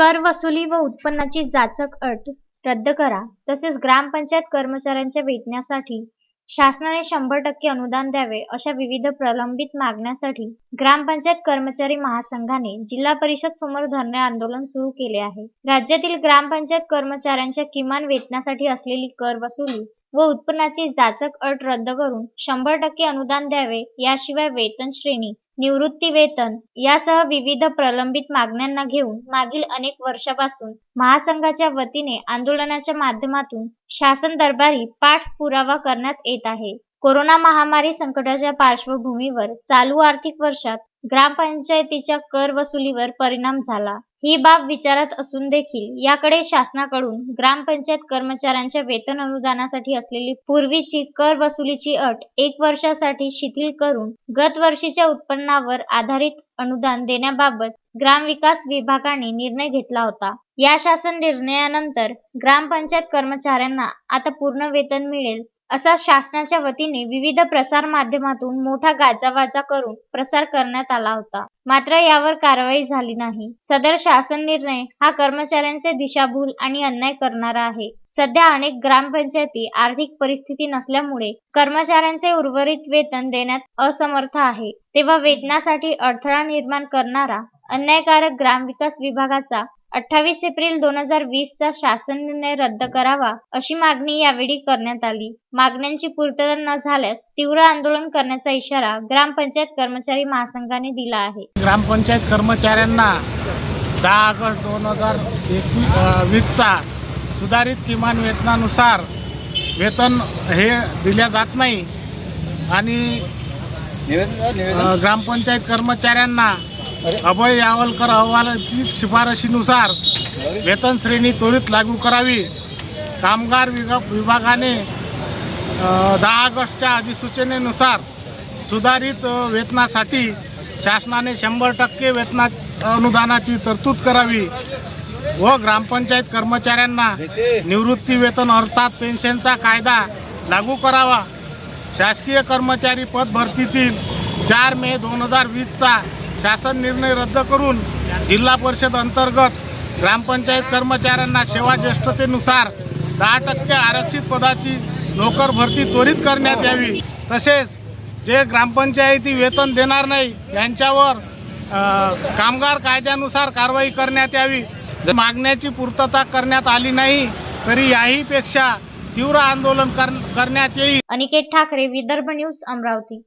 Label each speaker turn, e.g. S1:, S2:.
S1: कर वसुली व उत्पन्नाची जाचक अट रद्द करा. तसेच ग्रामपंचायत कर्मचाऱ्यांच्या वेतनासाठी शासनाने शंभर टक्के अनुदान द्यावे अशा विविध प्रलंबित मागण्यांसाठी ग्रामपंचायत कर्मचारी महासंघाने जिल्हा परिषद समोर धरणे आंदोलन सुरू केले आहे. राज्यातील ग्रामपंचायत कर्मचाऱ्यांच्या किमान वेतनासाठी असलेली कर वसुली व उत्पन्नाची जाचक अट रद्द करून शंभर टक्के अनुदान द्यावे याशिवाय वेतन श्रेणी निवृत्ती वेतन यासह विविध प्रलंबित मागण्यांना घेऊन मागील अनेक वर्षापासून महासंघाच्या वतीने आंदोलनाच्या माध्यमातून शासन दरबारी पाठपुरावा करण्यात येत आहे. कोरोना महामारी संकटाच्या पार्श्वभूमीवर चालू आर्थिक वर्षात ग्रामपंचायतीच्या कर वसुलीवर परिणाम झाला. ही बाब विचारात असून देखील याकडे शासनाकडून ग्रामपंचायत कर्मचाऱ्यांच्या वेतन अनुदानासाठी असलेली पूर्वीची कर वसुलीची अट एक वर्षासाठी शिथिल करून गत वर्षीच्या उत्पन्नावर आधारित अनुदान देण्याबाबत ग्रामविकास विभागाने निर्णय घेतला होता. या शासन निर्णयानंतर ग्रामपंचायत कर्मचाऱ्यांना आता पूर्ण वेतन मिळेल असा शासनाच्या वतीने विविध प्रसार माध्यमातून मोठा गाजावाजा करून प्रसार करण्यात आला होता. मात्र यावर कारवाई झाली नाही. सदर शासन निर्णय हा कर्मचाऱ्यांचे दिशाभूल आणि अन्याय करणारा आहे. सध्या अनेक ग्रामपंचायती आर्थिक परिस्थिती नसल्यामुळे कर्मचाऱ्यांचे उर्वरित वेतन देण्यात असमर्थ आहे. तेव्हा वेतनासाठी अडथळा निर्माण करणारा अन्यायकारक ग्रामविकास विभागाचा अठ्ठावीस एप्रिल दोन हजार वीस चा शासन निर्णय रद्द करावा अशी मागणी यावेळी करण्यात आली. मागण्यांची पूर्तता न झाल्यास तीव्र आंदोलन करण्याचा इशारा ग्रामपंचायत कर्मचारी महासंघाने दिला आहे.
S2: ग्रामपंचायत कर्मचाऱ्यांना दहा ऑगस्ट दोन हजार एकवीस वीसचा सुधारित किमान वेतनानुसार वेतन हे दिल्या जात नाही. आणि ग्रामपंचायत कर्मचाऱ्यांना अभय यावलकर अहवालाची शिफारशीनुसार वेतन श्रेणी त्वरित लागू करावी. कामगार विभाग विभागाने दहा ऑगस्टच्या अधिसूचनेनुसार सुधारित वेतनासाठी शासनाने शंभर टक्के वेतना अनुदानाची तरतूद करावी व ग्रामपंचायत कर्मचाऱ्यांना निवृत्ती वेतन अर्थात पेन्शनचा कायदा लागू करावा. शासकीय कर्मचारी पद भरतीतील चार मे दोन हजार वीसचा शासन निर्णय रद्द करून जिल्हा परिषद अंतर्गत ग्रामपंचायत कर्मचाऱ्यांना सेवा ज्येष्ठतेनुसार दहा टक्के आरक्षित पदाची नोकर भरती त्वरित करण्यात यावी. तसेच जे ग्रामपंचायती वेतन देणार नाही यांच्यावर कामगार कायद्यानुसार कारवाई करण्यात यावी. जर मागण्याची पूर्तता करण्यात आली नाही तरी याहीपेक्षा तीव्र आंदोलन कर करण्यात येईल.
S1: अनिकेत ठाकरे विदर्भ न्यूज अमरावती.